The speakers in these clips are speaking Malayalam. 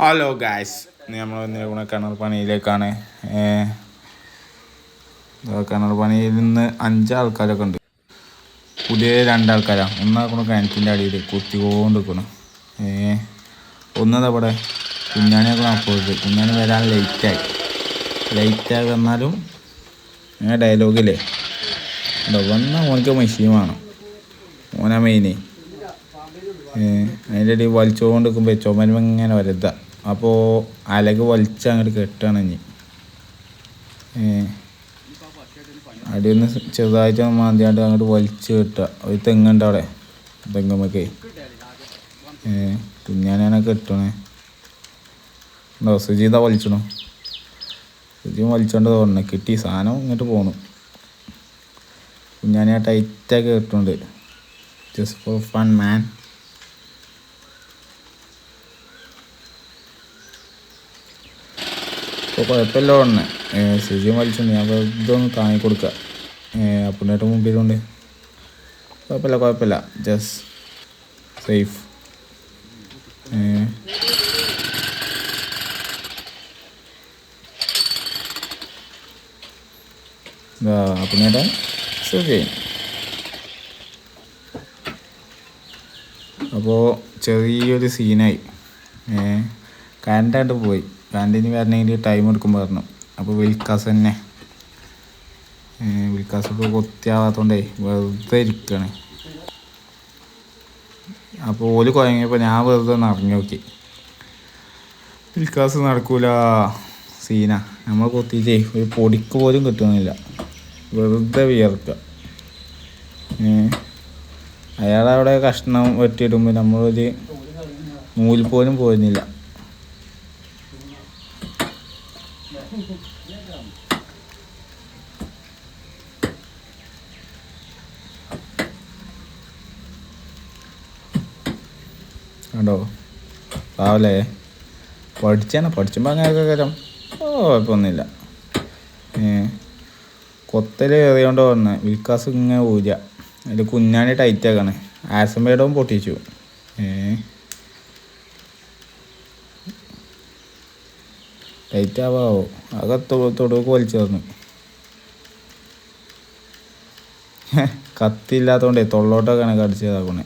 ഹലോ ഗായ്സ് നമ്മൾ ഇന്നലെ കിണർ പണിയിലേക്കാണ്. കിണർ പണിയിൽ നിന്ന് അഞ്ചാൾക്കാരൊക്കെ ഉണ്ട്. പുതിയ രണ്ടാൾക്കാരാണ് ഒന്നാക്കണ കിണറ്റിന്റെ അടിയിൽ കുത്തിക്കൊണ്ട് ഏ ഇവിടെ. അവിടെ കുഞ്ഞാണിയൊക്കെ അപ്പോഴത്തെ കുഞ്ഞാണി വരാൻ ലേറ്റായി ലേറ്റായി വന്നാലും ഞാൻ ഡയലോഗില്ലേ ഉണ്ടോ വന്നാൽ ഓനക്ക് മെഷീൻ വേണം. ഓനാ മെയിനേ അതിന്റെ ഇടയിൽ വലിച്ചുകൊണ്ട് നിൽക്കുമ്പോൾ ചുമരുമ്പ ഇങ്ങനെ വരുത അപ്പോൾ അലക് വലിച്ച് അങ്ങോട്ട് കെട്ടാണ് ഇനി. അടിയൊന്ന് ചെറുതായിട്ട് മാന്തിയാണ്ട് അങ്ങോട്ട് വലിച്ച് കെട്ടുക. ഒരു തെങ്ങുണ്ട് അവിടെ തെങ്ങുമ്മക്കേ. കുഞ്ഞാനെ കെട്ടണേ. ഉണ്ടോ? സുജീത വലിച്ചണോ. സുജി വലിച്ചോണ്ട് തോന്നണേ കിട്ടി സാധനം ഇങ്ങോട്ട് പോണു. കുഞ്ഞാനെ ടൈറ്റാക്കി കെട്ടുന്നുണ്ട് ജസ്റ്റ് ഫോർ ഫൺ മാൻ ഇപ്പോൾ കുഴപ്പമില്ല ഉടനെ. സുജിയും വലിച്ചുണ്ട്. ഞാൻ ഇതൊന്ന് താങ്ങി കൊടുക്കുക അപ്പുണ്ണിയുടെ മുമ്പിലുണ്ട്. കുഴപ്പമില്ല കുഴപ്പമില്ല ജസ്റ്റ് സേഫ് അപ്പുണ്ണിയുടെ സുജി. അപ്പോൾ ചെറിയൊരു സീനായി കറണ്ടായിട്ട് പോയി. കാൻഡിന് വരണമെങ്കിൽ ടൈം എടുക്കും പറഞ്ഞു അപ്പോൾ വിൽക്കാസ് തന്നെ വിൽക്കാസ് ഇപ്പോൾ കൊത്തിയാവാത്തോണ്ടേ വെറുതെ ഇരിക്കണേ. അപ്പോൾ ഓൽ കുഴങ്ങിയപ്പോൾ ഞാൻ വെറുതെ ഒന്ന് നോക്കി. വിൽക്കാസ് നടക്കൂല സീന. നമ്മൾ കൊത്തിയിട്ടേ ഒരു പൊടിക്ക് പോലും കിട്ടുന്നില്ല. വെറുതെ വിയർക്കുക അയാളവിടെ കഷ്ണം വെട്ടിയിടുമ്പോൾ നമ്മളൊരു നൂൽ പോലും പോരുന്നില്ല. കണ്ടോ? പാവല്ലേ പഠിച്ചാണ് പഠിച്ചുമ്പോൾ അങ്ങനെയൊക്കെ കരം ഓ കുഴപ്പമൊന്നുമില്ല ഏ കൊത്തൽ വന്ന് വിൽക്കാസ് ഇങ്ങനെ പൂജ അതിൽ കുഞ്ഞാണി ടൈറ്റ് ആക്കണേ. ആസംബേഡവും പൊട്ടിച്ചു. ഏ ടൈറ്റ് ആവാവോ അതൊക്കെ തൊടുക്ക് വലിച്ചു തന്നു കത്തില്ലാത്തോണ്ടേ തൊള്ളോട്ടൊക്കെയാണ് കടിച്ചതാക്കണേ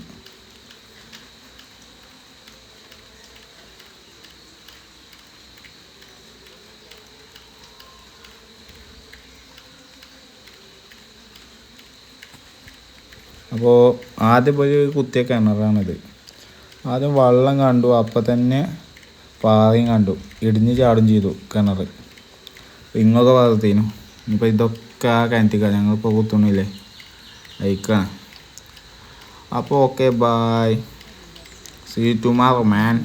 അപ്പോൾ ആദ്യം പോയി കുത്തിയ കിണറാണിത്. ആദ്യം വെള്ളം കണ്ടു. അപ്പം തന്നെ പാറയും കണ്ടു. ഇടിഞ്ഞ് ചാടും ചെയ്തു കിണർ ഇങ്ങൊക്കെ വളർത്തേനു ഇനിയിപ്പോൾ ഇതൊക്കെ ആ കിണറ്റിക്ക. ഞങ്ങളിപ്പോൾ കുത്തണില്ലേ? അയക്കാണ്. അപ്പോൾ okay bye see tomorrow man